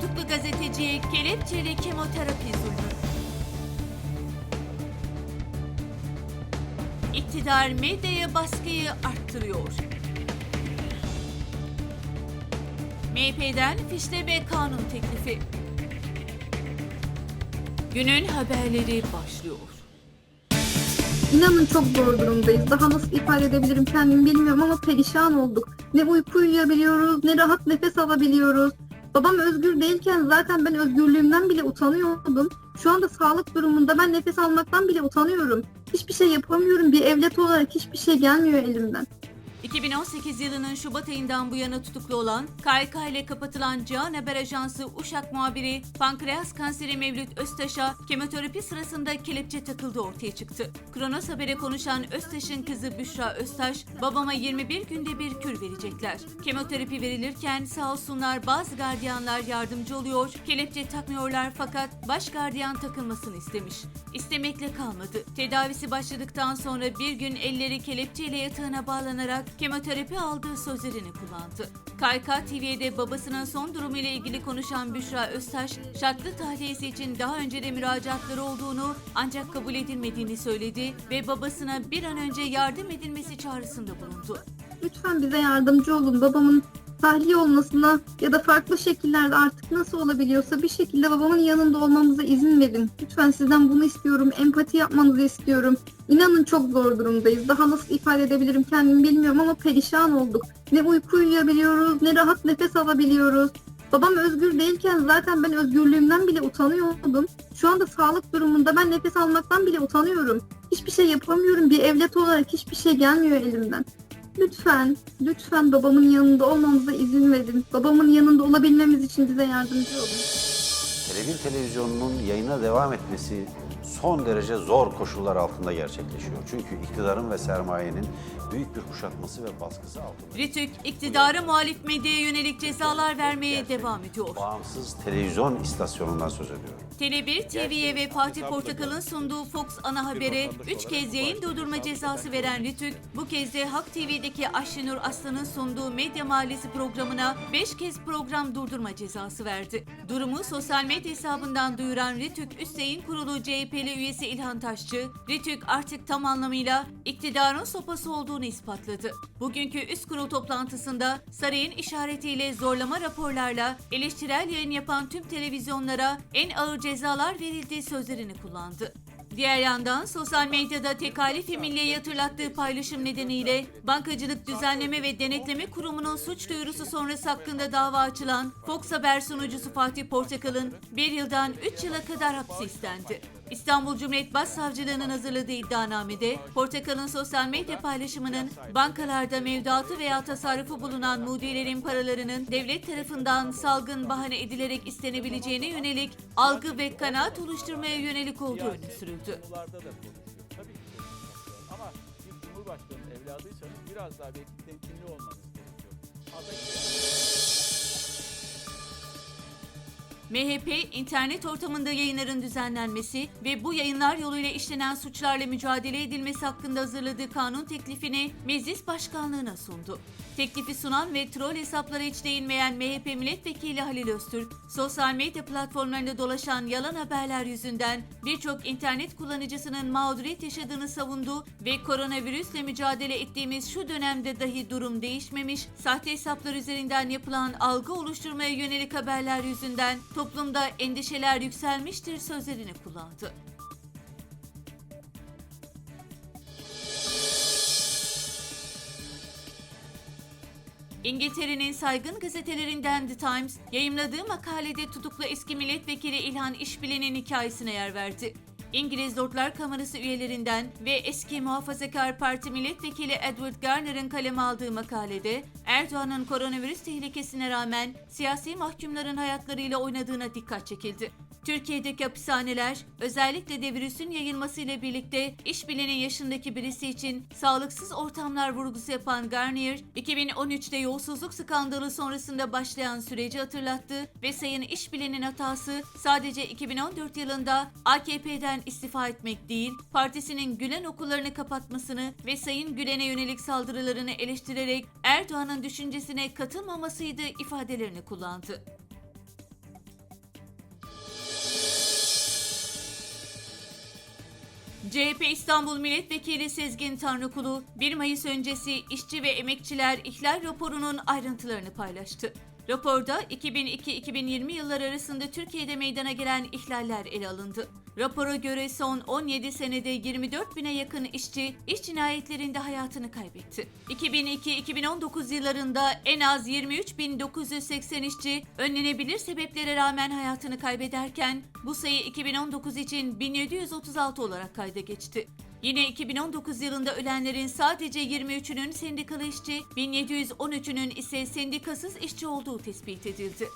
Tutuklu gazeteciye kelepçeli kemoterapi zulmü. İktidar medyaya baskıyı arttırıyor. MHP'den fişleme kanun teklifi. Günün haberleri başlıyor. İnanın çok zor durumdayız. Daha nasıl ifade edebilirim kendimi bilmiyorum ama perişan olduk. Ne uyku uyuyabiliyoruz, ne rahat nefes alabiliyoruz. Babam özgür değilken zaten ben özgürlüğümden bile utanıyordum. Şu anda sağlık durumunda ben nefes almaktan bile utanıyorum. Hiçbir şey yapamıyorum. Bir evlat olarak hiçbir şey gelmiyor elimden. 2018 yılının Şubat ayından bu yana tutuklu olan, KYK ile kapatılan Cihan Haber Ajansı Uşak muhabiri pankreas kanseri Mevlüt Öztaş'a kemoterapi sırasında kelepçe takıldığı ortaya çıktı. Kronos Haber'e konuşan Öztaş'ın kızı Büşra Öztaş, babama 21 günde bir kür verecekler. Kemoterapi verilirken sağ olsunlar bazı gardiyanlar yardımcı oluyor, kelepçe takmıyorlar fakat baş gardiyan takılmasını istemiş. İstemekle kalmadı. Tedavisi başladıktan sonra bir gün elleri kelepçeyle yatağına bağlanarak kemoterapi aldığı sözlerini kullandı. KYK TV'de babasının son durumu ile ilgili konuşan Büşra Öztaş, şartlı tahliyesi için daha önce de müracaatları olduğunu ancak kabul edilmediğini söyledi ve babasına bir an önce yardım edilmesi çağrısında bulundu. Lütfen bize yardımcı olun. Babamın tahliye olmasına ya da farklı şekillerde artık nasıl olabiliyorsa bir şekilde babamın yanında olmamıza izin verin. Lütfen sizden bunu istiyorum. Empati yapmanızı istiyorum. İnanın çok zor durumdayız. Daha nasıl ifade edebilirim kendimi bilmiyorum ama perişan olduk. Ne uyku uyuyabiliyoruz, ne rahat nefes alabiliyoruz. Babam özgür değilken zaten ben özgürlüğümden bile utanıyordum. Şu anda sağlık durumunda ben nefes almaktan bile utanıyorum. Hiçbir şey yapamıyorum. Bir evlat olarak hiçbir şey gelmiyor elimden. Lütfen, lütfen babamın yanında olmamıza izin verin. Babamın yanında olabilmemiz için bize yardımcı olun. Televizyon televizyonunun yayına devam etmesi son derece zor koşullar altında gerçekleşiyor. Çünkü iktidarın ve sermayenin büyük bir kuşatması ve baskısı altında. Ritük, iktidara muhalif medyaya yönelik cezalar vermeye devam ediyor. Bağımsız televizyon istasyonundan söz ediyorum. Tele1 TV'ye ve Fatih Portakal'ın sunduğu Fox ana habere 3 kez yayın durdurma cezası veren Rütük, bu kez de Hak TV'deki Ayşenur Aslan'ın sunduğu Medya Mahallesi programına 5 kez program durdurma cezası verdi. Durumu sosyal medya hesabından duyuran Rütük Üst Yayın Kurulu CHP'li üyesi İlhan Taşçı, Rütük artık tam anlamıyla iktidarın sopası olduğunu ispatladı. Bugünkü üst kurul toplantısında sarayın işaretiyle zorlama raporlarla eleştirel yayın yapan tüm televizyonlara en ağır cezalar verildiği sözlerini kullandı. Diğer yandan sosyal medyada tekalifi milliye hatırlattığı paylaşım nedeniyle Bankacılık Düzenleme ve Denetleme Kurumu'nun suç duyurusu sonrası hakkında dava açılan Fox Haber sunucusu Fatih Portakal'ın bir yıldan 3 yıla kadar hapsi istendi. İstanbul Cumhuriyet Başsavcılığı'nın hazırladığı iddianamede Portakal'ın sosyal medya paylaşımının bankalarda mevduatı veya tasarrufu bulunan mudilerin paralarının devlet tarafından salgın bahane edilerek istenebileceğine yönelik algı ve kanaat oluşturmaya yönelik olduğu öne sürüldü. Ama evladıysanız biraz daha temkinli olmanız gerekiyor. MHP, internet ortamında yayınların düzenlenmesi ve bu yayınlar yoluyla işlenen suçlarla mücadele edilmesi hakkında hazırladığı kanun teklifini Meclis Başkanlığı'na sundu. Teklifi sunan ve troll hesaplara hiç değinmeyen MHP Milletvekili Halil Öztürk, sosyal medya platformlarında dolaşan yalan haberler yüzünden birçok internet kullanıcısının mağduriyet yaşadığını savundu ve koronavirüsle mücadele ettiğimiz şu dönemde dahi durum değişmemiş, sahte hesaplar üzerinden yapılan algı oluşturmaya yönelik haberler yüzünden toplumda endişeler yükselmiştir sözlerini kullandı. İngiltere'nin saygın gazetelerinden The Times, yayımladığı makalede tutuklu eski milletvekili İlhan İşbilen'in hikayesine yer verdi. İngiliz Lordlar Kamerası üyelerinden ve eski Muhafazakar Parti milletvekili Edward Garner'ın kaleme aldığı makalede Erdoğan'ın koronavirüs tehlikesine rağmen siyasi mahkumların hayatlarıyla oynadığına dikkat çekildi. Türkiye'deki hapishaneler özellikle de virüsün yayılmasıyla birlikte işbilenin yaşındaki birisi için sağlıksız ortamlar vurgusu yapan Garnier, 2013'te yolsuzluk skandalı sonrasında başlayan süreci hatırlattı ve Sayın İşbilen'in hatası sadece 2014 yılında AKP'den istifa etmek değil, partisinin Gülen okullarını kapatmasını ve Sayın Gülen'e yönelik saldırılarını eleştirerek Erdoğan'ın düşüncesine katılmamasıydı ifadelerini kullandı. CHP İstanbul Milletvekili Sezgin Tanrıkulu, 1 Mayıs öncesi işçi ve emekçiler ihlal raporunun ayrıntılarını paylaştı. Raporda 2002-2020 yılları arasında Türkiye'de meydana gelen ihlaller ele alındı. Rapora göre son 17 senede 24 bine yakın işçi iş cinayetlerinde hayatını kaybetti. 2002-2019 yıllarında en az 23.980 işçi önlenebilir sebeplere rağmen hayatını kaybederken bu sayı 2019 için 1736 olarak kayda geçti. Yine 2019 yılında ölenlerin sadece 23'ünün sendikalı işçi, 1713'ünün ise sendikasız işçi olduğu tespit edildi.